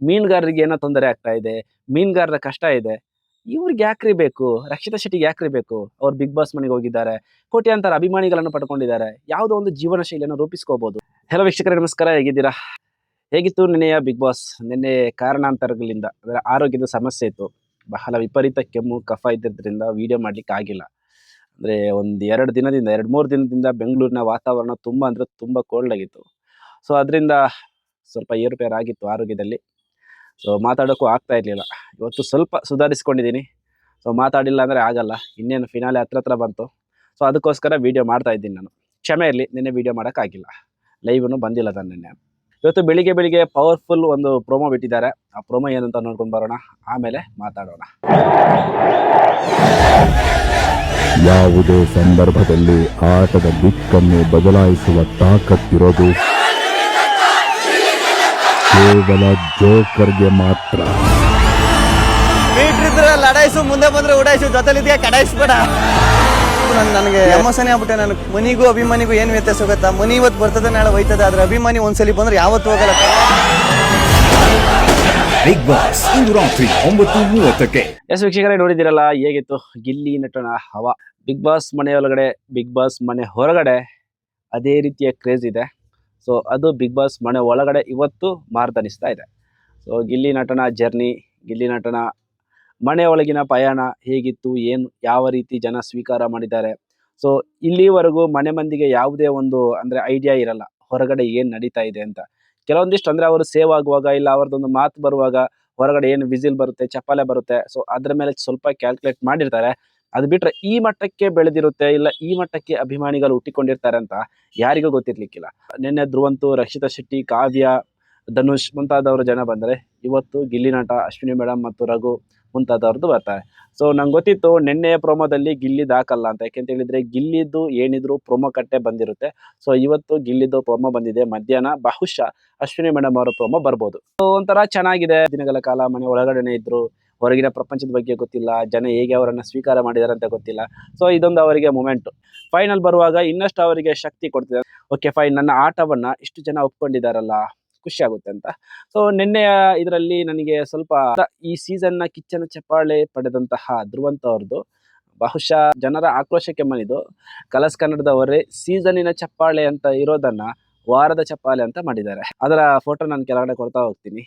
ಮೀನುಗಾರರಿಗೆ ಏನೋ ತೊಂದರೆ ಆಗ್ತಾ ಇದೆ, ಮೀನುಗಾರರ ಕಷ್ಟ ಇದೆ, ಇವ್ರಿಗೆ ಯಾಕ್ರಿ ಬೇಕು? ರಕ್ಷಿತಾ ಶೆಟ್ಟಿಗೆ ಯಾಕ್ರಿ ಬೇಕು? ಅವ್ರು ಬಿಗ್ ಬಾಸ್ ಮನೆಗೆ ಹೋಗಿದ್ದಾರೆ, ಕೋಟ್ಯಾಂತರ ಅಭಿಮಾನಿಗಳನ್ನು ಪಡ್ಕೊಂಡಿದ್ದಾರೆ, ಯಾವುದೋ ಒಂದು ಜೀವನ ಶೈಲಿಯನ್ನು ರೂಪಿಸ್ಕೋಬಹುದು ಹೆಲೋ ವೀಕ್ಷಕರೇ, ನಮಸ್ಕಾರ, ಹೇಗಿದ್ದೀರಾ? ಹೇಗಿತ್ತು ನಿನ್ನೆಯ ಬಿಗ್ ಬಾಸ್? ನಿನ್ನೆ ಕಾರಣಾಂತರಗಳಿಂದ, ಅಂದರೆ ಆರೋಗ್ಯದ ಸಮಸ್ಯೆ ಇತ್ತು. ಬಹಳ ವಿಪರೀತ ಕೆಮ್ಮು, ಕಫ ಇದ್ದಿದ್ದರಿಂದ ವಿಡಿಯೋ ಮಾಡ್ಲಿಕ್ಕೆ ಆಗಿಲ್ಲ. ಅಂದರೆ ಒಂದು ಎರಡು ದಿನದಿಂದ, ಎರಡು ಮೂರು ದಿನದಿಂದ ಬೆಂಗಳೂರಿನ ವಾತಾವರಣ ತುಂಬ ಅಂದರೆ ತುಂಬ ಕೋಲ್ಡ್ ಆಗಿತ್ತು. ಸೊ ಅದರಿಂದ ಸ್ವಲ್ಪ ಏರುಪೇರಾಗಿತ್ತು ಆರೋಗ್ಯದಲ್ಲಿ. ಸೊ ಮಾತಾಡೋಕ್ಕೂ ಆಗ್ತಾ ಇರಲಿಲ್ಲ. ಇವತ್ತು ಸ್ವಲ್ಪ ಸುಧಾರಿಸ್ಕೊಂಡಿದ್ದೀನಿ. ಸೊ ಮಾತಾಡಿಲ್ಲ ಅಂದರೆ ಆಗಲ್ಲ. ಇನ್ನೇನು ಫಿನಾಲೆ ಹತ್ರ ಹತ್ರ ಬಂತು. ಸೊ ಅದಕ್ಕೋಸ್ಕರ ವೀಡಿಯೋ ಮಾಡ್ತಾ ಇದ್ದೀನಿ ನಾನು. ಕ್ಷಮೆ ಇರಲಿ, ನಿನ್ನೆ ವೀಡಿಯೋ ಮಾಡೋಕ್ಕಾಗಿಲ್ಲ ಲೈವ್ನು ಬಂದಿಲ್ಲ ನಾನು ನಿನ್ನೆ. ಇವತ್ತು ಬೆಳಿಗ್ಗೆ ಬೆಳಿಗ್ಗೆ ಪವರ್ಫುಲ್ ಒಂದು ಪ್ರೋಮೋ ಬಿಟ್ಟಿದ್ದಾರೆ. ಆ ಪ್ರೋಮೋ ಏನಂತ ನೋಡ್ಕೊಂಡು ಬರೋಣ. ಆಮೇಲೆ ಮಾತಾಡೋಣ. ಯಾವುದೇ ಸಂದರ್ಭದಲ್ಲಿ ಆಟದ ದಿಕ್ಕನ್ನು ಬದಲಾಯಿಸುವ ತಾಕತ್ತಿರೋದು ಕೇವಲ ಜೋಕರ್ಗೆ ಮಾತ್ರ. ಲಡಾಯಿಸು ಮುಂದೆ ಬಂದ್ರೆ ಉಡಾಯಿಸು ಜೊತೆಲಿದ್ಯಾ? ಕಡಾಯಿಸ್ಬೇಡ ನನ್ ನನಗೆ ಎಮೋಷನ್ ಆಗ್ಬಿಟ್ಟೆ ನನಗೆ ಮನಿಗೂ ಅಭಿಮಾನಿಗೂ ಏನು ವ್ಯತ್ಯಾಸ ಗೊತ್ತಾ? ಮನಿ ಇವತ್ತು ಬರ್ತದೆ ನಾಳೆ ಹೋಯ್ತದೆ ಆದ್ರೆ ಅಭಿಮಾನಿ ಒಂದ್ಸಲಿ ಬಂದ್ರೆ ಯಾವತ್ತು ಹೋಗಲ್ಲ. ಬಿಗ್ ಬಾಸ್ ಇಂದು ರಾತ್ರಿ ಒಂಬತ್ತು ಮೂವತ್ತಕ್ಕೆ. ಎಸ್ ವೀಕ್ಷಕರೇ ನೋಡಿದಿರಲ್ಲ ಹೇಗಿತ್ತು? ಗಿಲ್ಲಿ ನಟನ ಹವಾ. ಬಿಗ್ ಬಾಸ್ ಮನೆ ಒಳಗಡೆ ಬಿಗ್ ಬಾಸ್ ಮನೆ ಹೊರಗಡೆ ಅದೇ ರೀತಿಯ ಕ್ರೇಜ್ ಇದೆ. ಸೊ ಅದು ಬಿಗ್ ಬಾಸ್ ಮನೆ ಒಳಗಡೆ ಇವತ್ತು ಮಾರ್ದನಿಸ್ತಾ ಇದೆ. ಸೊ ಗಿಲ್ಲಿ ನಟನ ಜರ್ನಿ, ಗಿಲ್ಲಿ ನಟನ ಮನೆ ಒಳಗಿನ ಪಯಣ ಹೇಗಿತ್ತು, ಏನು, ಯಾವ ರೀತಿ ಜನ ಸ್ವೀಕಾರ ಮಾಡಿದ್ದಾರೆ. ಸೊ ಇಲ್ಲಿವರೆಗೂ ಮನೆ ಮಂದಿಗೆ ಯಾವುದೇ ಒಂದು, ಅಂದರೆ ಐಡಿಯಾ ಇರಲ್ಲ, ಹೊರಗಡೆ ಏನು ನಡೀತಾ ಇದೆ ಅಂತ. ಕೆಲವೊಂದಿಷ್ಟು ಅಂದರೆ ಅವರು ಸೇವ್ ಆಗುವಾಗ ಇಲ್ಲ, ಅವ್ರದ್ದೊಂದು ಮಾತು ಬರುವಾಗ ಹೊರಗಡೆ ಏನು ವಿಸಿಲ್ ಬರುತ್ತೆ ಚಪ್ಪಾಲೆ ಬರುತ್ತೆ. ಸೊ ಅದ್ರ ಮೇಲೆ ಸ್ವಲ್ಪ ಕ್ಯಾಲ್ಕುಲೇಟ್ ಮಾಡಿರ್ತಾರೆ. ಅದು ಬಿಟ್ರೆ ಈ ಮಟ್ಟಕ್ಕೆ ಬೆಳೆದಿರುತ್ತೆ ಇಲ್ಲ ಈ ಮಟ್ಟಕ್ಕೆ ಅಭಿಮಾನಿಗಳು ಹುಟ್ಟಿಕೊಂಡಿರ್ತಾರೆ ಅಂತ ಯಾರಿಗೂ ಗೊತ್ತಿರ್ಲಿಕ್ಕಿಲ್ಲ. ನಿನ್ನೆ ಧ್ರುವಂತು, ರಕ್ಷಿತಾ ಶೆಟ್ಟಿ, ಕಾವ್ಯ, ಧನುಷ್ ಮುಂತಾದವರು ಜನ ಬಂದರೆ ಇವತ್ತು ಗಿಲ್ಲಿ ನಟ, ಅಶ್ವಿನಿ ಮೇಡಮ್ ಮತ್ತು ರಘು ಮುಂತಾದವ್ರದ್ದು ಬರ್ತಾರೆ. ಸೊ ನಂಗೆ ಗೊತ್ತಿತ್ತು ನಿನ್ನೆಯ ಪ್ರೊಮೋದಲ್ಲಿ ಗಿಲ್ಲಿದ್ದು ಹಾಕಲ್ಲ ಅಂತ. ಯಾಕೆಂತ ಹೇಳಿದ್ರೆ ಗಿಲ್ಲಿದ್ದು ಏನಿದ್ರು ಪ್ರೊಮೋ ಕಟ್ಟೆ ಬಂದಿರುತ್ತೆ. ಸೊ ಇವತ್ತು ಗಿಲ್ಲಿದ್ದು ಪ್ರೊಮೋ ಬಂದಿದೆ. ಮಧ್ಯಾಹ್ನ ಬಹುಶಃ ಅಶ್ವಿನಿ ಮೇಡಮ್ ಅವರ ಪ್ರೊಮೋ ಬರ್ಬೋದು. ಸೊ ಒಂಥರ ಚೆನ್ನಾಗಿದೆ. ದಿನಗಳ ಕಾಲ ಮನೆ ಒಳಗಡೆನೆ ಇದ್ರು. ಹೊರಗಿನ ಪ್ರಪಂಚದ ಬಗ್ಗೆ ಗೊತ್ತಿಲ್ಲ, ಜನ ಹೇಗೆ ಅವರನ್ನು ಸ್ವೀಕಾರ ಮಾಡಿದ್ದಾರೆ ಅಂತ ಗೊತ್ತಿಲ್ಲ. ಸೊ ಇದೊಂದು ಅವರಿಗೆ ಮೊಮೆಂಟು ಫೈನಲ್ ಬರುವಾಗ ಇನ್ನಷ್ಟು ಅವರಿಗೆ ಶಕ್ತಿ ಕೊಡ್ತಿದೆ ಓಕೆ ಫೈನ್ ನನ್ನ ಆಟವನ್ನು ಇಷ್ಟು ಜನ ಒಪ್ಕೊಂಡಿದ್ದಾರಲ್ಲ, ಖುಷಿ ಆಗುತ್ತೆ ಅಂತ. ಸೊ ನಿನ್ನೆಯ ಇದರಲ್ಲಿ ನನಗೆ ಸ್ವಲ್ಪ ಈ ಸೀಸನ್ನ ಕಿಚ್ಚನ ಚಪ್ಪಾಳೆ ಪಡೆದಂತಹ ಧ್ರುವಂತ ಅವ್ರದ್ದು ಬಹುಶಃ ಜನರ ಆಕ್ರೋಶಕ್ಕೆ ಮನಿದು ಕಲಸ್ ಕನ್ನಡದವರೇ ಸೀಸನಿನ ಚಪ್ಪಾಳೆ ಅಂತ ಇರೋದನ್ನ ವಾರದ ಚಪ್ಪಾಳೆ ಅಂತ ಮಾಡಿದ್ದಾರೆ. ಅದರ ಫೋಟೋ ನಾನು ಕೆಳಗಡೆ ಕೊಡ್ತಾ ಹೋಗ್ತೀನಿ.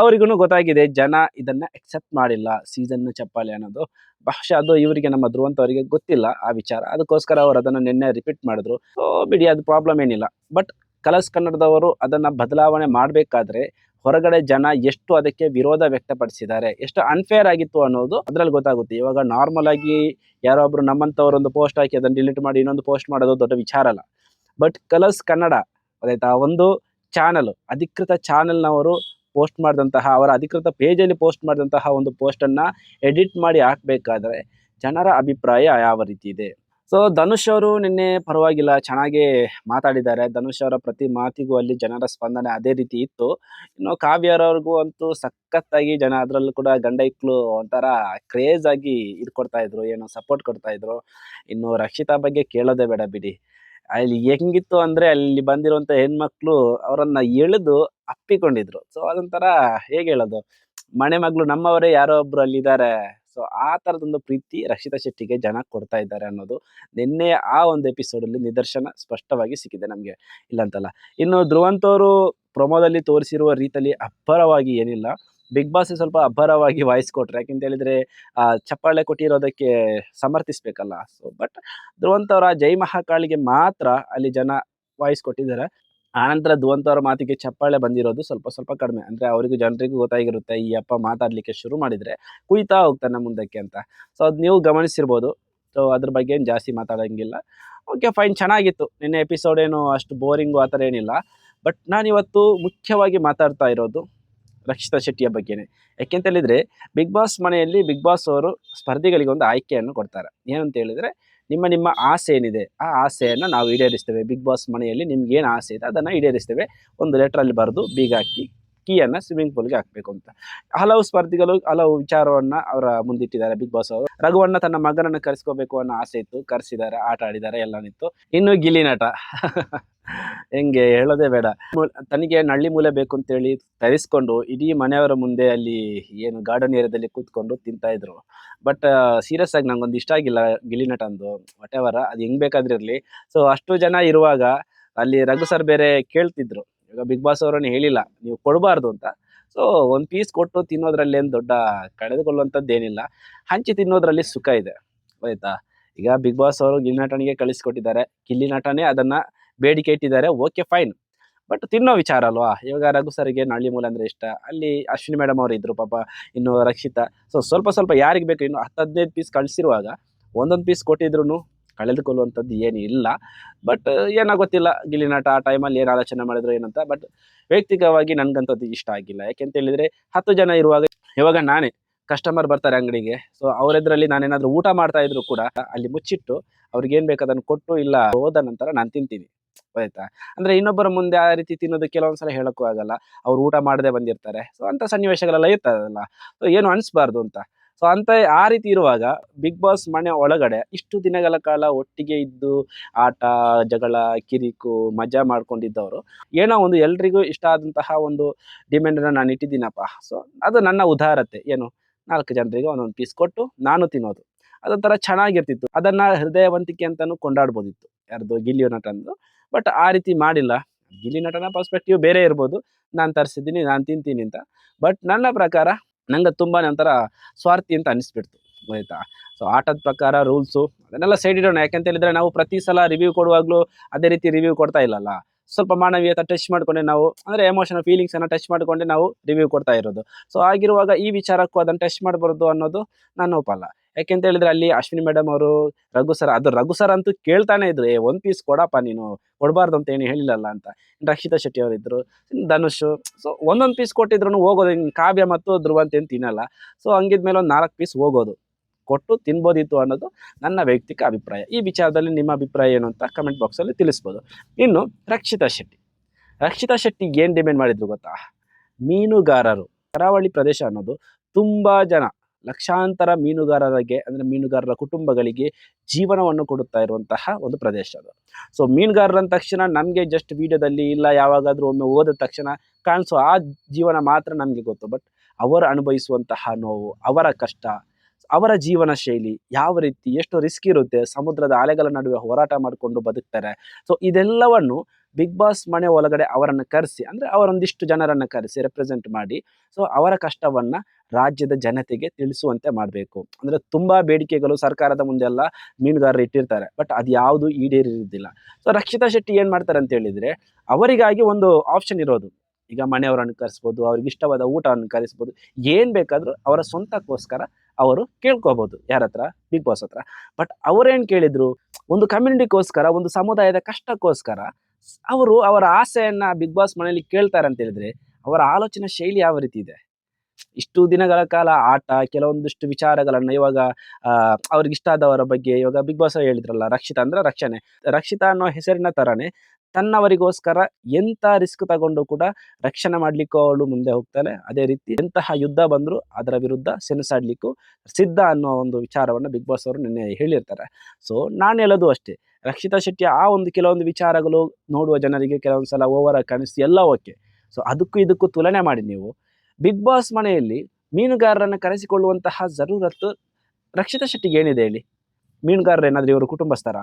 ಅವರಿಗೂ ಗೊತ್ತಾಗಿದೆ, ಜನ ಇದನ್ನ ಎಕ್ಸೆಪ್ಟ್ ಮಾಡಿಲ್ಲ ಸೀಸನ್ ಚಪ್ಪಾಳೆ ಅನ್ನೋದು. ಬಹುಶಃ ಅದು ಇವರಿಗೆ ನಮ್ಮ ಧ್ರುವಂತ ಅವರಿಗೆ ಗೊತ್ತಿಲ್ಲ, ಆ ವಿಚಾರ. ಅದಕ್ಕೋಸ್ಕರ ಅವರು ಅದನ್ನು ನಿನ್ನೆ ರಿಪೀಟ್ ಮಾಡಿದ್ರು. ಸೊ ಬಿಡಿ, ಅದು ಪ್ರಾಬ್ಲಮ್ ಏನಿಲ್ಲ. ಬಟ್ ಕಲರ್ಸ್ ಕನ್ನಡದವರು ಅದನ್ನು ಬದಲಾವಣೆ ಮಾಡಬೇಕಾದ್ರೆ ಹೊರಗಡೆ ಜನ ಎಷ್ಟು ಅದಕ್ಕೆ ವಿರೋಧ ವ್ಯಕ್ತಪಡಿಸಿದ್ದಾರೆ, ಎಷ್ಟು ಅನ್ಫೇರ್ ಆಗಿತ್ತು ಅನ್ನೋದು ಅದರಲ್ಲಿ ಗೊತ್ತಾಗುತ್ತೆ. ಇವಾಗ ನಾರ್ಮಲ್ ಆಗಿ ಯಾರೋ ಒಬ್ರು ನಮ್ಮಂಥವ್ರು ಒಂದು ಪೋಸ್ಟ್ ಹಾಕಿ ಅದನ್ನು ಡಿಲೀಟ್ ಮಾಡಿ ಇನ್ನೊಂದು ಪೋಸ್ಟ್ ಮಾಡೋದು ದೊಡ್ಡ ವಿಚಾರ ಅಲ್ಲ. ಬಟ್ ಕಲರ್ಸ್ ಕನ್ನಡ ಅದಾಯ್ತಾ ಒಂದು ಚಾನಲ್ ಅಧಿಕೃತ ಚಾನೆಲ್ನವರು ಪೋಸ್ಟ್ ಮಾಡಿದಂತಹ, ಅವರ ಅಧಿಕೃತ ಪೇಜಲ್ಲಿ ಪೋಸ್ಟ್ ಮಾಡಿದಂತಹ ಒಂದು ಪೋಸ್ಟನ್ನು ಎಡಿಟ್ ಮಾಡಿ ಹಾಕಬೇಕಾದ್ರೆ ಜನರ ಅಭಿಪ್ರಾಯ ಯಾವ ರೀತಿ ಇದೆ? ಸೊ ಧನುಷ್ ಅವರು ನಿನ್ನೆ ಪರವಾಗಿಲ್ಲ, ಚೆನ್ನಾಗಿ ಮಾತಾಡಿದ್ದಾರೆ. ಧನುಷ್ ಅವರ ಪ್ರತಿ ಮಾತಿಗೂ ಅಲ್ಲಿ ಜನರ ಸ್ಪಂದನೆ ಅದೇ ರೀತಿ ಇತ್ತು. ಇನ್ನು ಕಾವ್ಯರವ್ರಿಗೂ ಅಂತೂ ಸಖತ್ತಾಗಿ ಜನ ಅದರಲ್ಲೂ ಕೂಡ ಗಂಡ ಇಕ್ಳು ಒಂಥರ ಕ್ರೇಜ್ ಆಗಿ ಇದು ಕೊಡ್ತಾ ಇದ್ರು, ಏನೋ ಸಪೋರ್ಟ್ ಕೊಡ್ತಾ ಇದ್ರು. ಇನ್ನು ರಕ್ಷಿತಾ ಬಗ್ಗೆ ಕೇಳೋದೇ ಬೇಡ ಬಿಡಿ. ಅಲ್ಲಿ ಹೆಂಗಿತ್ತು ಅಂದ್ರೆ ಅಲ್ಲಿ ಬಂದಿರುವಂತ ಹೆಣ್ಮಕ್ಳು ಅವರನ್ನ ಎಳೆದು ಅಪ್ಪಿಕೊಂಡಿದ್ರು. ಸೊ ಅದೊಂಥರ ಹೇಗೆ ಹೇಳೋದು? ಮನೆ ಮಗಳು ನಮ್ಮವರೇ ಯಾರೋ ಒಬ್ರು ಅಲ್ಲಿದ್ದಾರೆ. ಸೊ ಆ ತರದೊಂದು ಪ್ರೀತಿ ರಕ್ಷಿತಾ ಶೆಟ್ಟಿಗೆ ಜನ ಕೊಡ್ತಾ ಇದ್ದಾರೆ ಅನ್ನೋದು ನಿನ್ನೆ ಆ ಒಂದು ಎಪಿಸೋಡಲ್ಲಿ ನಿದರ್ಶನ ಸ್ಪಷ್ಟವಾಗಿ ಸಿಕ್ಕಿದೆ ನಮಗೆ. ಇಲ್ಲಂತಲ್ಲ. ಇನ್ನು ಧ್ರುವಂತವರು ಪ್ರೊಮೋದಲ್ಲಿ ತೋರಿಸಿರುವ ರೀತಿಯಲ್ಲಿ ಅಬ್ಬರವಾಗಿ ಏನಿಲ್ಲ. ಬಿಗ್ ಬಾಸ್ ಸ್ವಲ್ಪ ಅಬ್ಬರವಾಗಿ ವಾಯ್ಸ್ ಕೊಟ್ರೆ. ಯಾಕೆಂತ ಹೇಳಿದ್ರೆ ಚಪ್ಪಾಳೆ ಕೊಟ್ಟಿರೋದಕ್ಕೆ ಸಮರ್ಥಿಸ್ಬೇಕಲ್ಲ. ಸೊ ಬಟ್ ಧ್ರುವಂತ ಅವರ ಜೈ ಮಹಾಕಾಳಿಗೆ ಮಾತ್ರ ಅಲ್ಲಿ ಜನ ವಾಯ್ಸ್ ಕೊಟ್ಟಿದ್ದಾರೆ. ಆನಂತರ ಧ್ರುವಂತ ಅವರ ಮಾತಿಗೆ ಚಪ್ಪಾಳೆ ಬಂದಿರೋದು ಸ್ವಲ್ಪ ಸ್ವಲ್ಪ ಕಡಿಮೆ. ಅಂದ್ರೆ ಅವರಿಗೂ ಜನರಿಗೂ ಗೊತ್ತಾಗಿರುತ್ತೆ, ಈ ಅಪ್ಪ ಮಾತಾಡ್ಲಿಕ್ಕೆ ಶುರು ಮಾಡಿದ್ರೆ. ಕುಯ್ತಾ ಹೋಗ್ತಾನೆ ಮುಂದಕ್ಕೆ ಅಂತ. ಸೊ ಅದು ನೀವು ಗಮನಿಸಿರ್ಬೋದು. ಸೊ ಅದ್ರ ಬಗ್ಗೆ ಏನು ಜಾಸ್ತಿ ಮಾತಾಡೋಂಗಿಲ್ಲ. ಓಕೆ ಫೈನ್ ಚೆನ್ನಾಗಿತ್ತು. ನಿನ್ನೆ ಎಪಿಸೋಡ್ ಏನು ಅಷ್ಟು ಬೋರಿಂಗು ಆ ಥರ ಏನಿಲ್ಲ. ಬಟ್ ನಾನಿವತ್ತು ಮುಖ್ಯವಾಗಿ ಮಾತಾಡ್ತಾ ಇರೋದು ರಕ್ಷಿತಾ ಶೆಟ್ಟಿಯ ಬಗ್ಗೆನೇ. ಯಾಕೆಂತ ಹೇಳಿದ್ರೆ ಬಿಗ್ ಬಾಸ್ ಮನೆಯಲ್ಲಿ ಬಿಗ್ ಬಾಸ್ ಅವರು ಸ್ಪರ್ಧಿಗಳಿಗೆ ಒಂದು ಆಯ್ಕೆಯನ್ನು ಕೊಡ್ತಾರೆ. ಏನಂತ ಹೇಳಿದ್ರೆ, ನಿಮ್ಮ ನಿಮ್ಮ ಆಸೆ ಏನಿದೆ, ಆ ಆಸೆಯನ್ನು ನಾವು ಈಡೇರಿಸ್ತೇವೆ. ಬಿಗ್ ಬಾಸ್ ಮನೆಯಲ್ಲಿ ನಿಮ್ಗೆ ಏನು ಆಸೆ ಇದೆ, ಅದನ್ನು ಈಡೇರಿಸ್ತೇವೆ. ಒಂದು ಲೆಟ್ರಲ್ಲಿ ಬರೆದು ಬೀಗ ಹಾಕಿ ಕೀಯನ್ನು ಸ್ವಿಮ್ಮಿಂಗ್ ಪೂಲ್ಗೆ ಹಾಕಬೇಕು ಅಂತ. ಹಲವು ಸ್ಪರ್ಧಿಗಳು, ಹಲವು ವಿಚಾರವನ್ನ ಅವರ ಮುಂದಿಟ್ಟಿದ್ದಾರೆ. ಬಿಗ್ ಬಾಸ್ ಅವರು ರಘುವನ್ನ ತನ್ನ ಮಗನನ್ನು ಕರೆಸ್ಕೋಬೇಕು ಅನ್ನೋ ಆಸೆ ಇತ್ತು. ಕರೆಸಿದ್ದಾರೆ, ಆಟ ಆಡಿದ್ದಾರೆ ಎಲ್ಲ ನಿಂತು ಇನ್ನು ಗಿಲಿ ನಟ. ಹೆಂಗೆ ಹೇಳೋದೇ ಬೇಡ. ತನಗೆ ನಳ್ಳಿ ಮೂಲೆ ಬೇಕು ಅಂತೇಳಿ ತರಿಸ್ಕೊಂಡು ಇಡೀ ಮನೆಯವರ ಮುಂದೆ ಅಲ್ಲಿ ಏನು ಗಾರ್ಡನ್ ಏರಿಯಾದಲ್ಲಿ ಕೂತ್ಕೊಂಡು ತಿಂತಾ ಇದ್ರು. ಬಟ್ ಸೀರಿಯಸ್ ಆಗಿ ನಂಗೊಂದು ಇಷ್ಟ ಆಗಿಲ್ಲ ಗಿಲ್ಲಿ ನಟ ಅಂದು ವಟೆವರ ಅದು ಹೆಂಗ್ ಬೇಕಾದ್ರಿರ್ಲಿ ಸೊ ಅಷ್ಟು ಜನ ಇರುವಾಗ ಅಲ್ಲಿ ರಘು ಸರ್ ಬೇರೆ ಕೇಳ್ತಿದ್ರು. ಈಗ ಬಿಗ್ ಬಾಸ್ ಅವರನ್ನು ಹೇಳಿಲ್ಲ, ನೀವು ಕೊಡಬಾರ್ದು ಅಂತ. ಸೊ ಒಂದು ಪೀಸ್ ಕೊಟ್ಟು ತಿನ್ನೋದ್ರಲ್ಲಿ ಏನು ದೊಡ್ಡ ಕಳೆದುಕೊಳ್ಳುವಂಥದ್ದು ಏನಿಲ್ಲ ಹಂಚಿ ತಿನ್ನೋದ್ರಲ್ಲಿ ಸುಖ ಇದೆ. ಆಯ್ತಾ? ಈಗ ಬಿಗ್ ಬಾಸ್ ಅವರು ಗಿಲ್ಲಿ ಕಳಿಸ್ಕೊಟ್ಟಿದ್ದಾರೆ. ಗಿಲ್ಲಿ ನಟನೇ ಅದನ್ನ ಬೇಡಿಕೆ ಇಟ್ಟಿದ್ದಾರೆ ಓಕೆ ಫೈನ್ ಬಟ್ ತಿನ್ನೋ ವಿಚಾರ ಅಲ್ವಾ? ಇವಾಗ ರಘು ಸರ್ಗೆ ನಳ್ಳಿ ಮೂಲ ಅಂದ್ರೆ ಇಷ್ಟ. ಅಲ್ಲಿ ಅಶ್ವಿನಿ ಮೇಡಮ್ ಅವರು ಇದ್ರು, ಪಾಪ ಇನ್ನು ರಕ್ಷಿತಾ. ಸೊ ಸ್ವಲ್ಪ ಸ್ವಲ್ಪ ಯಾರಿಗೆ ಬೇಕು? ಇನ್ನು ಹತ್ತು ಹದಿನೈದು ಪೀಸ್ ಕಳಿಸಿರುವಾಗ ಒಂದೊಂದು ಪೀಸ್ ಕೊಟ್ಟಿದ್ರು ಕಳೆದುಕೊಳ್ಳುವಂಥದ್ದು ಏನು ಇಲ್ಲ. ಬಟ್ ಏನೋ ಗೊತ್ತಿಲ್ಲ ಗಿಲಿನಾಟ ಆ ಟೈಮಲ್ಲಿ ಏನು ಆಲೋಚನೆ ಮಾಡಿದ್ರು ಏನಂತ. ಬಟ್ ವೈಯಕ್ತಿಕವಾಗಿ ನನಗಂತದ್ದು ಇಷ್ಟ ಆಗಿಲ್ಲ. ಯಾಕೆಂತ ಹೇಳಿದರೆ ಹತ್ತು ಜನ ಇರುವಾಗ ಇವಾಗ ನಾನೇ ಕಸ್ಟಮರ್ ಬರ್ತಾರೆ ಅಂಗಡಿಗೆ. ಸೊ ಅವರೆದ್ರಲ್ಲಿ ನಾನೇನಾದರೂ ಊಟ ಮಾಡ್ತಾ ಇದ್ರು ಕೂಡ ಅಲ್ಲಿ ಮುಚ್ಚಿಟ್ಟು ಅವ್ರಿಗೆ ಏನು ಬೇಕು ಅದನ್ನು ಕೊಟ್ಟು ಇಲ್ಲ ಹೋದ ನಂತರ ನಾನು ತಿಂತೀನಿ. ಆಯ್ತಾ? ಅಂದ್ರೆ ಇನ್ನೊಬ್ಬರ ಮುಂದೆ ಆ ರೀತಿ ತಿನ್ನೋದು ಕೆಲವೊಂದ್ಸಲ ಹೇಳಕ್ಕೂ ಆಗಲ್ಲ. ಅವ್ರು ಊಟ ಮಾಡದೆ ಬಂದಿರ್ತಾರೆ. ಸೊ ಅಂತ ಸನ್ನಿವೇಶಗಳೆಲ್ಲ ಇರ್ತದಲ್ಲ. ಸೊ ಏನು ಅನಿಸ್ಬಾರ್ದು ಅಂತ. ಸೊ ಅಂತ ಆ ರೀತಿ ಇರುವಾಗ ಬಿಗ್ ಬಾಸ್ ಮನೆ ಒಳಗಡೆ ಇಷ್ಟು ದಿನಗಳ ಕಾಲ ಒಟ್ಟಿಗೆ ಇದ್ದು ಆಟ, ಜಗಳ, ಕಿರಿಕು, ಮಜಾ ಮಾಡ್ಕೊಂಡಿದ್ದವರು, ಏನೋ ಒಂದು ಎಲ್ರಿಗೂ ಇಷ್ಟ ಆದಂತಹ ಒಂದು ಡಿಮ್ಯಾಂಡನ್ನು ನಾನು ಇಟ್ಟಿದ್ದೀನಪ್ಪ. ಸೊ ಅದು ನನ್ನ ಉದಾಹರತೆ ಏನು? ನಾಲ್ಕು ಜನರಿಗೆ ಒಂದೊಂದು ಪೀಸ್ ಕೊಟ್ಟು ನಾನು ತಿನ್ನೋದು. ಅದೊಂಥರ ಚೆನ್ನಾಗಿರ್ತಿತ್ತು. ಅದನ್ನ ಹೃದಯವಂತಿಕೆ ಅಂತಾನು ಕೊಂಡಾಡ್ಬೋದಿತ್ತು. ಯಾರ್ದು ಗಿಲ್ಲಿ ನಟಂದು ಬಟ್ ಆ ರೀತಿ ಮಾಡಿಲ್ಲ. ಗಿಲಿ ನಟನ ಪರ್ಸ್ಪೆಕ್ಟಿವ್ ಬೇರೆ ಇರ್ಬೋದು. ನಾನು ತರಿಸಿದ್ದೀನಿ, ನಾನು ತಿಂತೀನಿ ಅಂತ. ಬಟ್ ನನ್ನ ಪ್ರಕಾರ ನಂಗೆ ತುಂಬಾ ಒಂಥರ ಸ್ವಾರ್ಥಿ ಅಂತ ಅನಿಸ್ಬಿಡ್ತು ಆಯ್ತಾ ಸೊ ಆಟದ ಪ್ರಕಾರ ರೂಲ್ಸು ಅದನ್ನೆಲ್ಲ ಸೈಡ್ ಇಡೋಣ. ಯಾಕಂತ ಹೇಳಿದ್ರೆ ನಾವು ಪ್ರತಿ ಸಲ ರಿವ್ಯೂ ಕೊಡುವಾಗಲೂ ಅದೇ ರೀತಿ ರಿವ್ಯೂ ಕೊಡ್ತಾ ಇಲ್ಲಲ್ಲ. ಸ್ವಲ್ಪ ಮಾನವೀಯತ ಟಚ್ ಮಾಡ್ಕೊಂಡೆ ನಾವು, ಅಂದ್ರೆ ಎಮೋಷನಲ್ ಫೀಲಿಂಗ್ಸ್ ಅನ್ನ ಟಚ್ ಮಾಡ್ಕೊಂಡೆ ನಾವು ರಿವ್ಯೂ ಕೊಡ್ತಾ ಇರೋದು. ಸೊ ಆಗಿರುವಾಗ ಈ ವಿಚಾರಕ್ಕೂ ಅದನ್ನು ಟಚ್ ಮಾಡಬಾರ್ದು ಅನ್ನೋದು ನನ್ನ ಒಪ್ಪಲ್ಲ. ಯಾಕೆಂತ ಹೇಳಿದ್ರೆ ಅಲ್ಲಿ ಅಶ್ವಿನಿ ಮೇಡಮ್ ಅವರು, ರಘು ಸರ್ ಅದು ರಘು ಸರ್ ಅಂತೂ ಕೇಳ್ತಾನೆ ಇದ್ರು, ಏ ಒನ್ ಪೀಸ್ ಕೊಡಪ್ಪ ನೀನು, ಕೊಡಬಾರ್ದು ಅಂತ ಏನು ಹೇಳಿಲ್ಲಲ್ಲ ಅಂತ. ರಕ್ಷಿತಾ ಶೆಟ್ಟಿ ಅವರಿದ್ರು ಧನುಷ್ ಸೊ ಒಂದೊಂದು ಪೀಸ್ ಕೊಟ್ಟಿದ್ರು ಹೋಗೋದು ಹಿಂಗೆ ಕಾವ್ಯ ಮತ್ತು ಧ್ರುವ ಅಂತ ಏನು ತಿನ್ನಲ್ಲ. ಸೊ ಹಂಗಿದ್ಮೇಲೆ ಒಂದು ನಾಲ್ಕು ಪೀಸ್ ಹೋಗೋದು. ಕೊಟ್ಟು ತಿನ್ಬೋದಿತ್ತು ಅನ್ನೋದು ನನ್ನ ವೈಯಕ್ತಿಕ ಅಭಿಪ್ರಾಯ. ಈ ವಿಚಾರದಲ್ಲಿ ನಿಮ್ಮ ಅಭಿಪ್ರಾಯ ಏನು ಅಂತ ಕಮೆಂಟ್ ಬಾಕ್ಸಲ್ಲಿ ತಿಳಿಸ್ಬೋದು. ಇನ್ನು ರಕ್ಷಿತಾ ಶೆಟ್ಟಿ. ರಕ್ಷಿತಾ ಶೆಟ್ಟಿ ಏನು ಡಿಮ್ಯಾಂಡ್ ಮಾಡಿದ್ರು ಗೊತ್ತಾ? ಮೀನುಗಾರರು. ಕರಾವಳಿ ಪ್ರದೇಶ ಅನ್ನೋದು ತುಂಬ ಜನ ಲಕ್ಷಾಂತರ ಮೀನುಗಾರರಿಗೆ, ಅಂದರೆ ಮೀನುಗಾರರ ಕುಟುಂಬಗಳಿಗೆ ಜೀವನವನ್ನು ಕೊಡುತ್ತಾ ಇರುವಂತಹ ಒಂದು ಪ್ರದೇಶ ಅದು. ಸೊ ಮೀನುಗಾರರ ತಕ್ಷಣ ನಮಗೆ ಜಸ್ಟ್ ವಿಡಿಯೋದಲ್ಲಿ ಇಲ್ಲ, ಯಾವಾಗಾದರೂ ಒಮ್ಮೆ ಓದಿದ ತಕ್ಷಣ ಕಾಣಿಸೋ ಆ ಜೀವನ ಮಾತ್ರ ನಮಗೆ ಗೊತ್ತು. ಬಟ್ ಅವರು ಅನುಭವಿಸುವಂತಹ ನೋವು, ಅವರ ಕಷ್ಟ, ಅವರ ಜೀವನ ಶೈಲಿ ಯಾವ ರೀತಿ, ಎಷ್ಟು ರಿಸ್ಕ್ ಇರುತ್ತೆ, ಸಮುದ್ರದ ಅಲೆಗಳ ನಡುವೆ ಹೋರಾಟ ಮಾಡಿಕೊಂಡು ಬದುಕ್ತಾರೆ. ಸೊ ಇದೆಲ್ಲವನ್ನು ಬಿಗ್ ಬಾಸ್ ಮನೆ ಒಳಗಡೆ ಅವರನ್ನು ಕರೆಸಿ, ಅಂದರೆ ಅವರೊಂದಿಷ್ಟು ಜನರನ್ನು ಕರೆಸಿ ರೆಪ್ರೆಸೆಂಟ್ ಮಾಡಿ ಸೊ ಅವರ ಕಷ್ಟವನ್ನು ರಾಜ್ಯದ ಜನತೆಗೆ ತಿಳಿಸುವಂತೆ ಮಾಡಬೇಕು. ಅಂದರೆ ತುಂಬ ಬೇಡಿಕೆಗಳು ಸರ್ಕಾರದ ಮುಂದೆಲ್ಲ ಮೀನುಗಾರರು ಇಟ್ಟಿರ್ತಾರೆ ಬಟ್ ಅದು ಯಾವುದು ಈಡೇರಿರುವುದಿಲ್ಲ ಸೊ ರಕ್ಷಿತಾ ಶೆಟ್ಟಿ ಏನು ಮಾಡ್ತಾರೆ ಅಂತ ಹೇಳಿದರೆ, ಅವರಿಗಾಗಿ ಒಂದು ಆಪ್ಷನ್ ಇರೋದು. ಈಗ ಮನೆಯವರನ್ನು ಕರೆಸ್ಬೋದು, ಅವ್ರಿಗೆ ಇಷ್ಟವಾದ ಊಟವನ್ನು ಕರೆಸ್ಬೋದು ಏನು ಬೇಕಾದರೂ ಅವರ ಸ್ವಂತಕ್ಕೋಸ್ಕರ ಅವರು ಕೇಳ್ಕೋಬೋದು, ಯಾರ ಹತ್ರ? ಬಿಗ್ ಬಾಸ್ ಹತ್ರ. ಬಟ್ ಅವರೇನು ಕೇಳಿದರು, ಒಂದು ಕಮ್ಯುನಿಟಿಗೋಸ್ಕರ ಒಂದು ಸಮುದಾಯದ ಕಷ್ಟಕ್ಕೋಸ್ಕರ ಅವರು ಅವರ ಆಸೆಯನ್ನ ಬಿಗ್ ಬಾಸ್ ಮನೆಯಲ್ಲಿ ಕೇಳ್ತಾರೆ ಅಂತ ಹೇಳಿದ್ರೆ ಅವರ ಆಲೋಚನಾ ಶೈಲಿ ಯಾವ ರೀತಿ ಇದೆ? ಇಷ್ಟು ದಿನಗಳ ಕಾಲ ಆಟ, ಕೆಲವೊಂದಿಷ್ಟು ವಿಚಾರಗಳನ್ನ ಇವಾಗ ಅವ್ರಿಗೆ ಇಷ್ಟ ಆದವರ ಬಗ್ಗೆ ಇವಾಗ ಬಿಗ್ ಬಾಸ್ ಹೇಳಿದ್ರಲ್ಲ, ರಕ್ಷಿತಾ ಅಂದ್ರೆ ರಕ್ಷಣೆ. ರಕ್ಷಿತಾ ಅನ್ನೋ ಹೆಸರಿನ ತರನೇ ತನ್ನವರಿಗೋಸ್ಕರ ಎಂತ ರಿಸ್ಕ್ ತಗೊಂಡು ಕೂಡ ರಕ್ಷಣೆ ಮಾಡ್ಲಿಕ್ಕೂ ಅವಳು ಮುಂದೆ ಹೋಗ್ತಾನೆ ಅದೇ ರೀತಿ ಎಂತಹ ಯುದ್ಧ ಬಂದರೂ ಅದರ ವಿರುದ್ಧ ಸೆಣಸಾಡ್ಲಿಕ್ಕೂ ಸಿದ್ಧ ಅನ್ನೋ ಒಂದು ವಿಚಾರವನ್ನು ಬಿಗ್ ಬಾಸ್ ಅವರು ನಿನ್ನೆ ಹೇಳಿರ್ತಾರೆ. ಸೊ ನಾನು ಹೇಳೋದು ಅಷ್ಟೇ. ರಕ್ಷಿತಾ ಶೆಟ್ಟಿ ಆ ಒಂದು ಕೆಲವೊಂದು ವಿಚಾರಗಳು ನೋಡುವ ಜನರಿಗೆ ಕೆಲವೊಂದು ಸಲ ಓವರ್ ಆಗಿ ಕಾಣಿಸ್ತು, ಎಲ್ಲ ಓಕೆ ಸೊ ಅದಕ್ಕೂ ಇದಕ್ಕೂ ತುಲನೆ ಮಾಡಿ ನೀವು. ಬಿಗ್ ಬಾಸ್ ಮನೆಯಲ್ಲಿ ಮೀನುಗಾರರನ್ನು ಕರೆಸಿಕೊಳ್ಳುವಂತಹ ಜರೂರತ್ತು ರಕ್ಷಿತಾ ಶೆಟ್ಟಿಗೆ ಏನಿದೆ ಹೇಳಿ? ಮೀನುಗಾರರು ಏನಾದರೂ ಇವರು ಕುಟುಂಬಸ್ಥರ?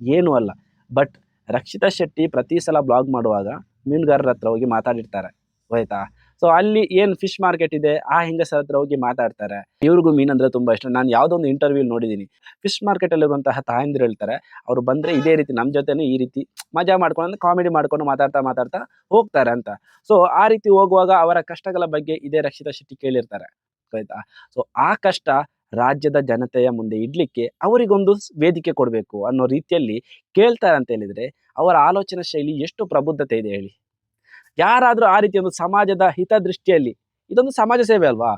ಏನೂ ಅಲ್ಲ. ಬಟ್ ರಕ್ಷಿತಾ ಶೆಟ್ಟಿ ಪ್ರತಿ ಸಲ ಬ್ಲಾಗ್ ಮಾಡುವಾಗ ಮೀನುಗಾರರ ಹತ್ರ ಹೋಗಿ ಮಾತಾಡಿರ್ತಾರೆ. ಆಯ್ತಾ ಸೊ ಅಲ್ಲಿ ಏನು ಫಿಶ್ ಮಾರ್ಕೆಟ್ ಇದೆ, ಆ ಹೆಂಗಸರ ಹತ್ರ ಹೋಗಿ ಮಾತಾಡ್ತಾರೆ. ಇವ್ರಿಗೂ ಮೀನಂದ್ರೆ ತುಂಬಾ ಇಷ್ಟ. ನಾನು ಯಾವುದೋ ಇಂಟರ್ವ್ಯೂ ನೋಡಿದ್ದೀನಿ ಫಿಶ್ ಮಾರ್ಕೆಟ್ ಅಲ್ಲಿರುವಂತಹ ತಾಯಂದಿರು ಹೇಳ್ತಾರೆ, ಅವ್ರು ಬಂದ್ರೆ ಇದೇ ರೀತಿ ನಮ್ಮ ಜೊತೆನೂ ಈ ರೀತಿ ಮಜಾ ಮಾಡ್ಕೊಂಡು ಕಾಮಿಡಿ ಮಾಡ್ಕೊಂಡು ಮಾತಾಡ್ತಾ ಮಾತಾಡ್ತಾ ಹೋಗ್ತಾರೆ ಅಂತ. ಸೊ ಆ ರೀತಿ ಹೋಗುವಾಗ ಅವರ ಕಷ್ಟಗಳ ಬಗ್ಗೆ ಇದೇ ರಕ್ಷಿತಾ ಶೆಟ್ಟಿ ಕೇಳಿರ್ತಾರೆ. ಆಯ್ತಾ? ಸೊ ಆ ಕಷ್ಟ ರಾಜ್ಯದ ಜನತೆಯ ಮುಂದೆ ಇಡ್ಲಿಕ್ಕೆ ಅವರಿಗೊಂದು ವೇದಿಕೆ ಕೊಡಬೇಕು ಅನ್ನೋ ರೀತಿಯಲ್ಲಿ ಕೇಳ್ತಾರೆ ಅಂತ ಹೇಳಿದ್ರೆ ಅವರ ಆಲೋಚನಾ ಶೈಲಿ ಎಷ್ಟು ಪ್ರಬುದ್ಧತೆ ಇದೆ ಹೇಳಿ. ಯಾರಾದರೂ ಆ ರೀತಿ ಒಂದು ಸಮಾಜದ ಹಿತದೃಷ್ಟಿಯಲ್ಲಿ ಇದೊಂದು ಸಮಾಜ ಸೇವೆ ಅಲ್ವಾ?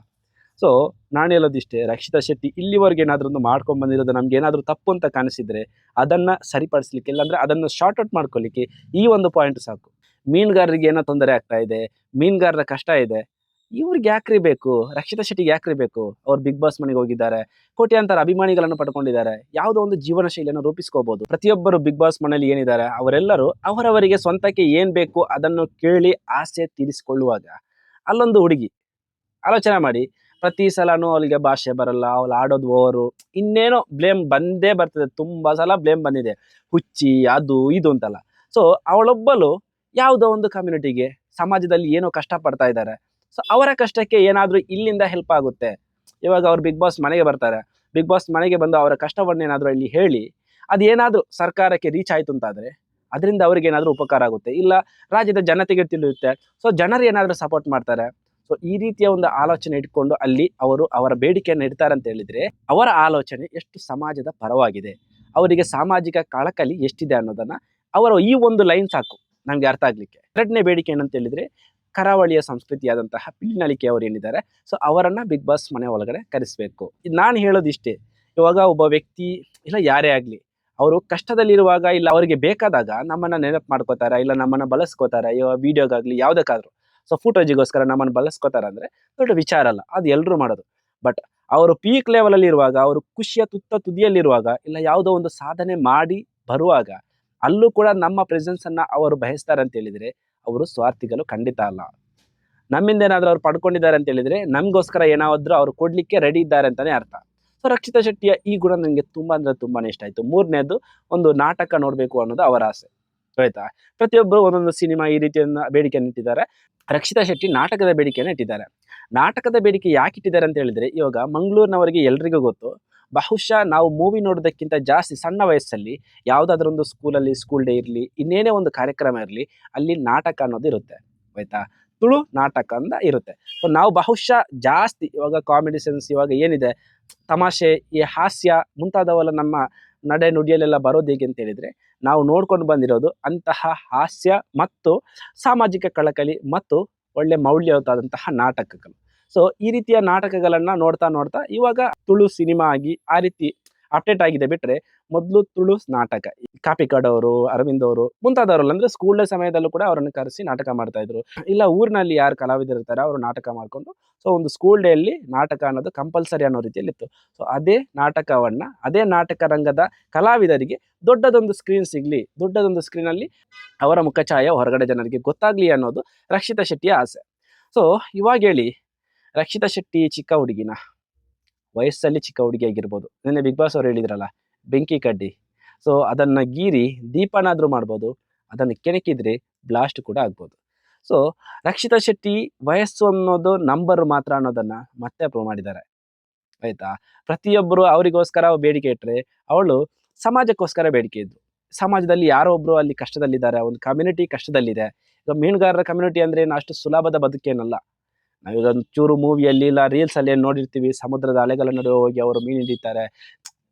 ಸೊ ನಾನು ಹೇಳೋದಿಷ್ಟೇ ರಕ್ಷಿತಾ ಶೆಟ್ಟಿ ಇಲ್ಲಿವರೆಗೆ ಏನಾದರೂ ಒಂದು ಮಾಡ್ಕೊಂಡು ಬಂದಿರೋದು ನಮ್ಗೆ ಏನಾದರೂ ತಪ್ಪು ಅಂತ ಕಾಣಿಸಿದ್ರೆ ಅದನ್ನ ಸರಿಪಡಿಸ್ಲಿಕ್ಕೆ, ಇಲ್ಲಾಂದರೆ ಅದನ್ನು ಶಾರ್ಟ್ ಔಟ್ ಮಾಡ್ಕೊಳ್ಳಿಕ್ಕೆ ಈ ಒಂದು ಪಾಯಿಂಟ್ ಸಾಕು. ಮೀನುಗಾರರಿಗೆ ಏನೋ ತೊಂದರೆ ಆಗ್ತಾ ಇದೆ, ಮೀನುಗಾರರ ಕಷ್ಟ ಇದೆ ಇವ್ರಿಗೆ ಯಾಕ್ರಿ ಬೇಕು? ರಕ್ಷಿತಾ ಶೆಟ್ಟಿಗೆ ಯಾಕ್ರಿ ಬೇಕು? ಅವ್ರು ಬಿಗ್ ಬಾಸ್ ಮನೆಗೆ ಹೋಗಿದ್ದಾರೆ. ಕೋಟ್ಯಾಂತರ ಅಭಿಮಾನಿಗಳನ್ನು ಪಡ್ಕೊಂಡಿದ್ದಾರೆ. ಯಾವುದೋ ಒಂದು ಜೀವನ ಶೈಲಿಯನ್ನು ರೂಪಿಸ್ಕೋಬಹುದು ಪ್ರತಿಯೊಬ್ಬರು ಬಿಗ್ ಬಾಸ್ ಮನೆಯಲ್ಲಿ ಏನಿದ್ದಾರೆ, ಅವರೆಲ್ಲರೂ ಅವರವರಿಗೆ ಸ್ವಂತಕ್ಕೆ ಏನ್ ಬೇಕು ಅದನ್ನು ಕೇಳಿ ಆಸೆ ತೀರಿಸಿಕೊಳ್ಳುವಾಗ ಅಲ್ಲೊಂದು ಹುಡುಗಿ. ಆಲೋಚನೆ ಮಾಡಿ, ಪ್ರತಿ ಸಲನೂ ಅವಳಿಗೆ ಭಾಷೆ ಬರಲ್ಲ, ಅವಳು ಆಡೋದು ಓವರು ಇನ್ನೇನೋ ಬ್ಲೇಮ್ ಬಂದೇ ಬರ್ತದೆ, ತುಂಬಾ ಸಲ ಬ್ಲೇಮ್ ಬಂದಿದೆ. ಹುಚ್ಚಿ, ಅದು, ಇದು ಅಂತಲ್ಲ. ಸೊ ಅವಳೊಬ್ಬಳು ಯಾವುದೋ ಒಂದು ಕಮ್ಯುನಿಟಿಗೆ ಸಮಾಜದಲ್ಲಿ ಏನೋ ಕಷ್ಟ ಪಡ್ತಾ ಇದ್ದಾರೆ. ಸೊ ಅವರ ಕಷ್ಟಕ್ಕೆ ಏನಾದರೂ ಇಲ್ಲಿಂದ ಹೆಲ್ಪ್ ಆಗುತ್ತೆ. ಇವಾಗ ಅವ್ರು ಬಿಗ್ ಬಾಸ್ ಮನೆಗೆ ಬರ್ತಾರೆ. ಬಿಗ್ ಬಾಸ್ ಮನೆಗೆ ಬಂದು ಅವರ ಕಷ್ಟವನ್ನು ಏನಾದರೂ ಇಲ್ಲಿ ಹೇಳಿ ಅದೇನಾದರೂ ಸರ್ಕಾರಕ್ಕೆ ರೀಚ್ ಆಯಿತು ಅಂತಾದರೆ, ಅದರಿಂದ ಅವ್ರಿಗೆ ಏನಾದರೂ ಉಪಕಾರ ಆಗುತ್ತೆ. ಇಲ್ಲ, ರಾಜ್ಯದ ಜನತೆಗೆ ತಿಳಿಯುತ್ತೆ. ಸೊ ಜನರು ಏನಾದರೂ ಸಪೋರ್ಟ್ ಮಾಡ್ತಾರೆ. ಸೊ ಈ ರೀತಿಯ ಒಂದು ಆಲೋಚನೆ ಇಟ್ಕೊಂಡು ಅಲ್ಲಿ ಅವರು ಅವರ ಬೇಡಿಕೆಯನ್ನು ಇಡ್ತಾರೆ ಅಂತ ಹೇಳಿದರೆ, ಅವರ ಆಲೋಚನೆ ಎಷ್ಟು ಸಮಾಜದ ಪರವಾಗಿದೆ. ಅವರಿಗೆ ಸಾಮಾಜಿಕ ಕಳಕಲಿ ಎಷ್ಟಿದೆ ಅನ್ನೋದನ್ನು, ಅವರ ಈ ಒಂದು ಲೈನ್ ಸಾಕು. ನಮಗೆ ಅರ್ಥ ಆಗಲಿಕ್ಕೆ. ಎರಡನೇ ಬೇಡಿಕೆ ಏನಂತ ಹೇಳಿದ್ರೆ ಕರಾವಳಿಯ ಸಂಸ್ಕೃತಿಯಾದಂತಹ ಪಿಲಿನಳಿಕೆ ಅವರು ಏನಿದ್ದಾರೆ ಸೊ ಅವರನ್ನು ಬಿಗ್ ಬಾಸ್ ಮನೆ ಒಳಗಡೆ ಕರೆಸಬೇಕು. ನಾನು ಹೇಳೋದಿಷ್ಟೇ, ಇವಾಗ ಒಬ್ಬ ವ್ಯಕ್ತಿ, ಇಲ್ಲ ಯಾರೇ ಆಗಲಿ, ಅವರು ಕಷ್ಟದಲ್ಲಿರುವಾಗ ಇಲ್ಲ ಅವರಿಗೆ ಬೇಕಾದಾಗ ನಮ್ಮನ್ನ ನೆನಪು ಮಾಡ್ಕೋತಾರೆ, ಇಲ್ಲ ನಮ್ಮನ್ನ ಬಳಸ್ಕೋತಾರೆ ಇವಾಗ ವಿಡಿಯೋಗಾಗ್ಲಿ ಯಾವುದಕ್ಕಾದರೂ. ಸೊ ಫೋಟೋಜಿಗೋಸ್ಕರ ನಮ್ಮನ್ನು ಬಳಸ್ಕೋತಾರೆ ಅಂದರೆ ದೊಡ್ಡ ವಿಚಾರ ಅಲ್ಲ, ಅದು ಎಲ್ಲರೂ ಮಾಡೋದು. ಬಟ್ ಅವರು ಪೀಕ್ ಲೆವೆಲಲ್ಲಿ ಇರುವಾಗ, ಅವರು ಖುಷಿಯ ತುತ್ತ ತುದಿಯಲ್ಲಿರುವಾಗ, ಇಲ್ಲ ಯಾವುದೋ ಒಂದು ಸಾಧನೆ ಮಾಡಿ ಬರುವಾಗ, ಅಲ್ಲೂ ಕೂಡ ನಮ್ಮ ಪ್ರೆಸೆನ್ಸ್ ಅನ್ನ ಅವರು ಬಯಸ್ತಾರೆ ಅಂತ ಹೇಳಿದ್ರೆ ಅವರು ಸ್ವಾರ್ಥಿಗಳು ಖಂಡಿತ ಅಲ್ಲ. ನಮ್ಮಿಂದ ಏನಾದರೂ ಅವ್ರು ಪಡ್ಕೊಂಡಿದ್ದಾರೆ ಅಂತ ಹೇಳಿದ್ರೆ ನಮಗೋಸ್ಕರ ಏನಾದರೂ ಅವ್ರು ಕೊಡ್ಲಿಕ್ಕೆ ರೆಡಿ ಇದ್ದಾರೆ ಅಂತಲೇ ಅರ್ಥ. ಸೊ ರಕ್ಷಿತಾ ಶೆಟ್ಟಿಯ ಈ ಗುಣ ನನಗೆ ತುಂಬಾ ಅಂದರೆ ತುಂಬಾ ಇಷ್ಟ ಆಯಿತು. ಮೂರನೇದು, ಒಂದು ನಾಟಕ ನೋಡಬೇಕು ಅನ್ನೋದು ಅವರ ಆಸೆ. ಆಯ್ತಾ? ಪ್ರತಿಯೊಬ್ಬರು ಒಂದೊಂದು ಸಿನಿಮಾ ಈ ರೀತಿಯ ಬೇಡಿಕೆಯನ್ನು ಇಟ್ಟಿದ್ದಾರೆ. ರಕ್ಷಿತಾ ಶೆಟ್ಟಿ ನಾಟಕದ ಬೇಡಿಕೆಯನ್ನು ಇಟ್ಟಿದ್ದಾರೆ. ನಾಟಕದ ಬೇಡಿಕೆ ಯಾಕೆ ಇಟ್ಟಿದ್ದಾರೆ ಅಂತ ಹೇಳಿದ್ರೆ ಇವಾಗ ಮಂಗಳೂರಿನವರಿಗೆ ಎಲ್ರಿಗೂ ಗೊತ್ತು. ಬಹುಶಃ ನಾವು ಮೂವಿ ನೋಡೋದಕ್ಕಿಂತ ಜಾಸ್ತಿ ಸಣ್ಣ ವಯಸ್ಸಲ್ಲಿ ಯಾವುದಾದ್ರೂ ಒಂದು ಸ್ಕೂಲಲ್ಲಿ ಸ್ಕೂಲ್ ಡೇ ಇರಲಿ, ಇನ್ನೇನೇ ಒಂದು ಕಾರ್ಯಕ್ರಮ ಇರಲಿ, ಅಲ್ಲಿ ನಾಟಕ ಅನ್ನೋದು ಇರುತ್ತೆ, ಆಯ್ತಾ? ತುಳು ನಾಟಕ ಅಂತ ಇರುತ್ತೆ. ಸೊ ನಾವು ಬಹುಶಃ ಜಾಸ್ತಿ ಇವಾಗ ಕಾಮಿಡಿ ಸೆನ್ಸ್ ಇವಾಗ ಏನಿದೆ? ತಮಾಷೆ, ಈ ಹಾಸ್ಯ ಮುಂತಾದವೆಲ್ಲ ನಮ್ಮ ನಡೆ ನುಡಿಯಲ್ಲೆಲ್ಲ ಬರೋದು ಹೇಗೆ ಅಂತ ಹೇಳಿದ್ರೆ, ನಾವು ನೋಡ್ಕೊಂಡು ಬಂದಿರೋದು ಅಂತಹ ಹಾಸ್ಯ ಮತ್ತು ಸಾಮಾಜಿಕ ಕಳಕಳಿ ಮತ್ತು ಒಳ್ಳೆ ಮೌಲ್ಯಯುತವಾದಂತಹ ನಾಟಕಗಳು. ಸೊ ಈ ರೀತಿಯ ನಾಟಕಗಳನ್ನ ನೋಡ್ತಾ ನೋಡ್ತಾ ಇವಾಗ ತುಳು ಸಿನಿಮಾ ಆಗಿ ಆ ರೀತಿ ಅಪ್ಡೇಟ್ ಆಗಿದೆ ಬಿಟ್ರೆ ಮೊದಲು ತುಳು ನಾಟಕ. ಕಾಪಿಕಾಡ್ ಅವರು, ಅರವಿಂದ್ ಅವರು ಮುಂತಾದವರಲ್ಲ, ಅಂದ್ರೆ ಸ್ಕೂಲ್ ಸಮಯದಲ್ಲೂ ಕೂಡ ಅವರನ್ನು ಕರೆಸಿ ನಾಟಕ ಮಾಡ್ತಾ ಇದ್ರು. ಇಲ್ಲ, ಊರಿನಲ್ಲಿ ಯಾರು ಕಲಾವಿದರು ಇರ್ತಾರೆ ಅವರು ನಾಟಕ ಮಾಡ್ಕೊಂಡು ಸೊ ಒಂದು ಸ್ಕೂಲ್ ಡೇ ಅಲ್ಲಿ ನಾಟಕ ಅನ್ನೋದು ಕಂಪಲ್ಸರಿ ಅನ್ನೋ ರೀತಿಯಲ್ಲಿ ಇತ್ತು ಸೊ ಅದೇ ನಾಟಕವನ್ನ, ಅದೇ ನಾಟಕ ರಂಗದ ಕಲಾವಿದರಿಗೆ ದೊಡ್ಡದೊಂದು ಸ್ಕ್ರೀನ್ ಸಿಗ್ಲಿ, ದೊಡ್ಡದೊಂದು ಸ್ಕ್ರೀನ್ ಅಲ್ಲಿ ಅವರ ಮುಖಛಾಯ ಹೊರಗಡೆ ಜನರಿಗೆ ಗೊತ್ತಾಗ್ಲಿ ಅನ್ನೋದು ರಕ್ಷಿತಾ ಶೆಟ್ಟಿಯ ಆಸೆ. ಸೊ ಇವಾಗ ಹೇಳಿ ರಕ್ಷಿತಾ ಶೆಟ್ಟಿ ಚಿಕ್ಕ ಹುಡುಗಿನ ವಯಸ್ಸಲ್ಲಿ ಚಿಕ್ಕ ಹುಡುಗಿ ಆಗಿರ್ಬೋದು. ನಿನ್ನೆ ಬಿಗ್ ಬಾಸ್ ಅವ್ರು ಹೇಳಿದ್ರಲ್ಲ, ಬೆಂಕಿ ಕಡ್ಡಿ. ಸೊ ಅದನ್ನು ಗೀರಿ ದೀಪನಾದರೂ ಮಾಡ್ಬೋದು, ಅದನ್ನು ಕೆಣಕಿದ್ರೆ ಬ್ಲಾಸ್ಟ್ ಕೂಡ ಆಗ್ಬೋದು. ಸೊ ರಕ್ಷಿತಾ ಶೆಟ್ಟಿ ವಯಸ್ಸು ಅನ್ನೋದು ನಂಬರ್ ಮಾತ್ರ ಅನ್ನೋದನ್ನ ಮತ್ತೆ ಪ್ರೂವ್ ಮಾಡಿದ್ದಾರೆ. ಆಯ್ತಾ? ಪ್ರತಿಯೊಬ್ಬರು ಅವರಿಗೋಸ್ಕರ ಬೇಡಿಕೆ ಇಟ್ಟರೆ ಅವಳು ಸಮಾಜಕ್ಕೋಸ್ಕರ ಬೇಡಿಕೆ ಇದ್ದು. ಸಮಾಜದಲ್ಲಿ ಯಾರೋ ಒಬ್ರು ಅಲ್ಲಿ ಕಷ್ಟದಲ್ಲಿದ್ದಾರೆ, ಒಂದು ಕಮ್ಯುನಿಟಿ ಕಷ್ಟದಲ್ಲಿದೆ. ಈಗ ಮೀನುಗಾರರ ಕಮ್ಯುನಿಟಿ ಅಂದ್ರೆ ಏನು? ಅಷ್ಟು ಸುಲಭದ ಬದುಕೇನಲ್ಲ. ನಾವೀಗ ಚೂರು ಮೂವಿಯಲ್ಲಿ ಇಲ್ಲ ರೀಲ್ಸ್ ಅಲ್ಲಿ ಏನ್ ನೋಡಿರ್ತೀವಿ, ಸಮುದ್ರದ ಅಲೆಗಳ ನಡುವೆ ಹೋಗಿ ಅವರು ಮೀನು ಹಿಡಿತಾರೆ.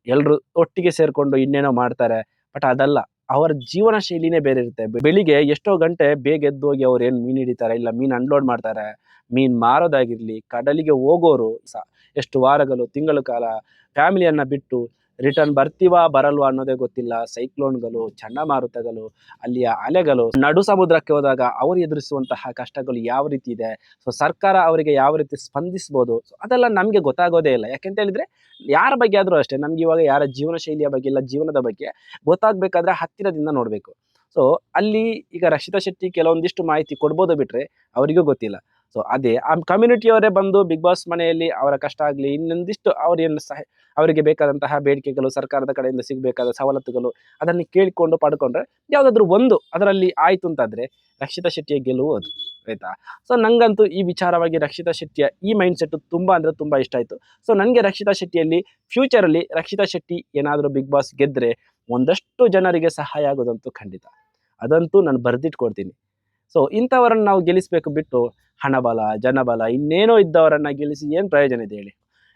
ಎಲ್ಲರೂ ಒಟ್ಟಿಗೆ ಸೇರಿಕೊಂಡು ಇನ್ನೇನೋ ಮಾಡ್ತಾರೆ. ಬಟ್ ಅದಲ್ಲ, ಅವರ ಜೀವನ ಶೈಲಿನೇ ಬೇರೆ ಇರುತ್ತೆ. ಬೆಳಿಗ್ಗೆ ಎಷ್ಟೋ ಗಂಟೆ ಬೇಗ ಎದ್ದು ಹೋಗಿ ಅವ್ರು ಏನು ಮೀನು ಹಿಡಿತಾರೆ, ಇಲ್ಲ ಮೀನು ಅನ್ಲೋಡ್ ಮಾಡ್ತಾರೆ, ಮೀನ್ ಮಾರೋದಾಗಿರ್ಲಿ, ಕಡಲಿಗೆ ಹೋಗೋರು ಸ, ಎಷ್ಟು ವಾರಗಳು, ತಿಂಗಳ ಕಾಲ ಫ್ಯಾಮಿಲಿಯನ್ನ ಬಿಟ್ಟು ರಿಟರ್ನ್ ಬರ್ತೀವಾ, ಬರಲ್ವಾ ಅನ್ನೋದೇ ಗೊತ್ತಿಲ್ಲ. ಸೈಕ್ಲೋನ್ಗಳು, ಚಂಡಮಾರುತಗಳು, ಅಲ್ಲಿಯ ಅಲೆಗಳು, ನಡು ಸಮುದ್ರಕ್ಕೆ ಹೋದಾಗ ಅವರು ಎದುರಿಸುವಂತಹ ಕಷ್ಟಗಳು ಯಾವ ರೀತಿ ಇದೆ? ಸೊ ಸರ್ಕಾರ ಅವರಿಗೆ ಯಾವ ರೀತಿ ಸ್ಪಂದಿಸ್ಬೋದು? ಅದೆಲ್ಲ ನಮಗೆ ಗೊತ್ತಾಗೋದೇ ಇಲ್ಲ. ಯಾಕೆಂತ ಹೇಳಿದ್ರೆ, ಯಾರ ಬಗ್ಗೆ ಆದರೂ ಅಷ್ಟೇ, ನಮ್ಗೆ ಇವಾಗ ಯಾರ ಜೀವನ ಶೈಲಿಯ ಬಗ್ಗೆ ಇಲ್ಲ, ಜೀವನದ ಬಗ್ಗೆ ಗೊತ್ತಾಗಬೇಕಾದ್ರೆ ಹತ್ತಿರದಿಂದ ನೋಡಬೇಕು. ಸೊ ಅಲ್ಲಿ ಈಗ ರಕ್ಷಿತಾ ಶೆಟ್ಟಿ ಕೆಲವೊಂದಿಷ್ಟು ಮಾಹಿತಿ ಕೊಡ್ಬೋದು ಬಿಟ್ರೆ, ಅವರಿಗೂ ಗೊತ್ತಿಲ್ಲ. ಸೊ ಅದೇ ಆ ಕಮ್ಯುನಿಟಿಯವರೇ ಬಂದು ಬಿಗ್ ಬಾಸ್ ಮನೆಯಲ್ಲಿ ಅವರ ಕಷ್ಟ ಆಗಲಿ, ಇನ್ನೊಂದಿಷ್ಟು ಅವರೇನು ಸಹ, ಅವರಿಗೆ ಬೇಕಾದಂತಹ ಬೇಡಿಕೆಗಳು ಸರ್ಕಾರದ ಕಡೆಯಿಂದ ಸಿಗಬೇಕಾದ ಸವಲತ್ತುಗಳು ಅದನ್ನು ಕೇಳಿಕೊಂಡು ಪಡ್ಕೊಂಡ್ರೆ ಯಾವುದಾದ್ರೂ ಒಂದು ಅದರಲ್ಲಿ ಆಯಿತು ಅಂತಾದರೆ ರಕ್ಷಿತಾ ಶೆಟ್ಟಿಯ ಗೆಲುವು ಅದು, ಆಯ್ತಾ? ಸೊ ನನಗಂತೂ ಈ ವಿಚಾರವಾಗಿ ರಕ್ಷಿತಾ ಶೆಟ್ಟಿಯ ಈ ಮೈಂಡ್ ಸೆಟ್ಟು ತುಂಬ ಅಂದರೆ ತುಂಬ ಇಷ್ಟ ಆಯಿತು. ಸೊ ನನಗೆ ರಕ್ಷಿತಾ ಶೆಟ್ಟಿಯಲ್ಲಿ ಫ್ಯೂಚರಲ್ಲಿ ರಕ್ಷಿತಾ ಶೆಟ್ಟಿ ಏನಾದರೂ ಬಿಗ್ ಬಾಸ್ ಗೆದ್ದರೆ ಒಂದಷ್ಟು ಜನರಿಗೆ ಸಹಾಯ ಆಗೋದಂತೂ ಖಂಡಿತ. ಅದಂತೂ ನಾನು ಬರೆದಿಟ್ಕೊಡ್ತೀನಿ. ಸೊ ಇಂಥವರನ್ನು ನಾವು ಗೆಲ್ಲಿಸಬೇಕು ಬಿಟ್ಟು ಹಣಬಲ, ಜನಬಲ, ಇನ್ನೇನೋ ಇದ್ದವರನ್ನು ಗೆಲ್ಲಿಸಿ ಏನು ಪ್ರಯೋಜನ ಇದೆ ಹೇಳಿ.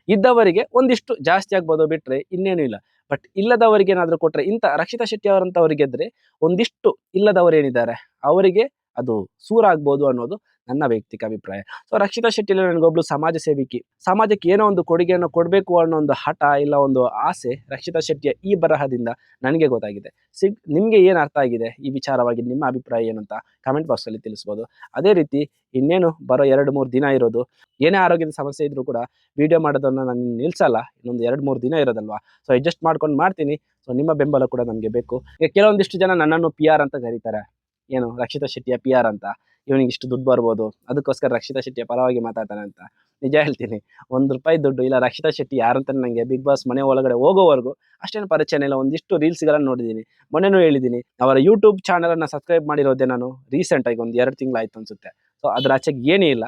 ಇದ್ದವರಿಗೆ ಒಂದಿಷ್ಟು ಜಾಸ್ತಿ ಆಗ್ಬೋದು ಬಿಟ್ಟರೆ ಇನ್ನೇನು ಇಲ್ಲ. ಬಟ್ ಇಲ್ಲದವರಿಗೆ ಏನಾದರೂ ಕೊಟ್ಟರೆ ಇಂಥ ರಕ್ಷಿತಾ ಶೆಟ್ಟಿ ಅವರಂಥವ್ರಿಗೆ ಗೆದ್ರೆ ಒಂದಿಷ್ಟು ಇಲ್ಲದವರು ಏನಿದ್ದಾರೆ, ಅವರಿಗೆ ಅದು ಸೂರಾಗ್ಬೋದು ಅನ್ನೋದು ನನ್ನ ವೈಯಕ್ತಿಕ ಅಭಿಪ್ರಾಯ. ಸೊ ರಕ್ಷಿತಾ ಶೆಟ್ಟಿಯಲ್ಲಿ ನನಗೊಬ್ಳು ಸಮಾಜ ಸೇವಿಕಿ. ಸಮಾಜಕ್ಕೆ ಏನೋ ಒಂದು ಕೊಡುಗೆಯನ್ನು ಕೊಡಬೇಕು ಅನ್ನೋ ಒಂದು ಹಠ ಇಲ್ಲ ಒಂದು ಆಸೆ ರಕ್ಷಿತಾ ಶೆಟ್ಟಿಯ ಈ ಬರಹದಿಂದ ನನಗೆ ಗೊತ್ತಾಗಿದೆ. ಸಿಗ್, ನಿಮಗೆ ಏನು ಅರ್ಥ ಆಗಿದೆ? ಈ ವಿಚಾರವಾಗಿ ನಿಮ್ಮ ಅಭಿಪ್ರಾಯ ಏನು ಅಂತ ಕಮೆಂಟ್ ಬಾಕ್ಸಲ್ಲಿ ತಿಳಿಸ್ಬೋದು. ಅದೇ ರೀತಿ ಇನ್ನೇನು ಬರೋ ಎರಡು ಮೂರು ದಿನ ಇರೋದು. ಏನೇ ಆರೋಗ್ಯದ ಸಮಸ್ಯೆ ಇದ್ರೂ ಕೂಡ ವಿಡಿಯೋ ಮಾಡೋದನ್ನು ನಾನು ನಿಲ್ಲಿಸಲ್ಲ ಇನ್ನೊಂದು ಎರಡು ಮೂರು ದಿನ ಇರೋದಲ್ವಾ? ಸೊ ಅಡ್ಜಸ್ಟ್ ಮಾಡ್ಕೊಂಡು ಮಾಡ್ತೀನಿ. ಸೊ ನಿಮ್ಮ ಬೆಂಬಲ ಕೂಡ ನಮಗೆ ಬೇಕು. ಈಗ ಕೆಲವೊಂದಿಷ್ಟು ಜನ ನನ್ನನ್ನು ಪಿ ಆರ್ ಅಂತ ಕರೀತಾರೆ. ಏನು ರಕ್ಷಿತಾ ಶೆಟ್ಟಿಯ ಪಿ ಆರ್ ಅಂತ. ಇವನಿಗೆ ಇಷ್ಟು ದುಡ್ಡು ಬರ್ಬೋದು. ಅದಕ್ಕೋಸ್ಕರ ರಕ್ಷಿತಾ ಶೆಟ್ಟಿಯ ಪರವಾಗಿ ಮಾತಾಡ್ತಾನೆ ಅಂತ ನಿಜ ಹೇಳ್ತೀನಿ. ಒಂದು ರೂಪಾಯಿ ದುಡ್ಡು ಇಲ್ಲ, ರಕ್ಷಿತಾ ಶೆಟ್ಟಿ ಯಾರಂತ ನನಗೆ ಬಿಗ್ ಬಾಸ್ ಮನೆ ಒಳಗಡೆ ಹೋಗೋವರೆಗೂ ಅಷ್ಟೇನು ಪರಿಚಯ ಇಲ್ಲ, ಒಂದಿಷ್ಟು ರೀಲ್ಸ್ಗಳನ್ನು ನೋಡಿದ್ದೀನಿ ಮೊನ್ನೆನೂ ಹೇಳಿದ್ದೀನಿ ಅವರ ಯೂಟ್ಯೂಬ್ ಚಾನಲನ್ನು ಸಬ್ಸ್ಕ್ರೈಬ್ ಮಾಡಿರೋದೇ ನಾನು ರೀಸೆಂಟಾಗಿ ಒಂದು ಎರಡು ತಿಂಗಳಾಯ್ತು ಅನಿಸುತ್ತೆ. ಸೊ ಅದ್ರ ಆಚೆಗೆ ಏನೇ ಇಲ್ಲ,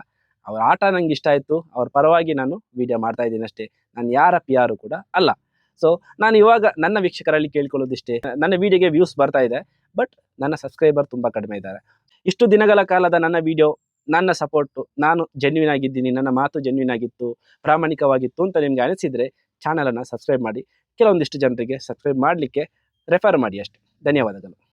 ಅವ್ರ ಆಟ ನಂಗೆ ಇಷ್ಟ ಆಯಿತು, ಅವ್ರ ಪರವಾಗಿ ನಾನು ವಿಡಿಯೋ ಮಾಡ್ತಾ ಇದ್ದೀನಿ ಅಷ್ಟೇ. ನಾನು ಯಾರ ಪಿ ಯಾರು ಕೂಡ ಅಲ್ಲ. ಸೊ ನಾನು ಇವಾಗ ನನ್ನ ವೀಕ್ಷಕರಲ್ಲಿ ಕೇಳ್ಕೊಳ್ಳೋದಿಷ್ಟೇ. ನನ್ನ ವಿಡಿಯೋಗೆ ವ್ಯೂಸ್ ಬರ್ತಾ ಇದೆ ಬಟ್ ನನ್ನ ಸಬ್ಸ್ಕ್ರೈಬರ್ ತುಂಬ ಕಡಿಮೆ ಇದ್ದಾರೆ. ಇಷ್ಟು ದಿನಗಳ ಕಾಲದ ನನ್ನ ವಿಡಿಯೋ ನನ್ನ ಸಪೋರ್ಟು ನಾನು ಜೆನ್ಯೂನ್ ಆಗಿದ್ದೀನಿ, ನನ್ನ ಮಾತು ಜೆನ್ಯೂನ್ ಆಗಿತ್ತು, ಪ್ರಾಮಾಣಿಕವಾಗಿತ್ತು ಅಂತ ನಿಮ್ಗೆ ಅನಿಸಿದರೆ ಚಾನಲನ್ನು ಸಬ್ಸ್ಕ್ರೈಬ್ ಮಾಡಿ. ಕೆಲವೊಂದಿಷ್ಟು ಜನರಿಗೆ ಸಬ್ಸ್ಕ್ರೈಬ್ ಮಾಡಲಿಕ್ಕೆ ರೆಫರ್ ಮಾಡಿ ಅಷ್ಟೇ. ಧನ್ಯವಾದಗಳು.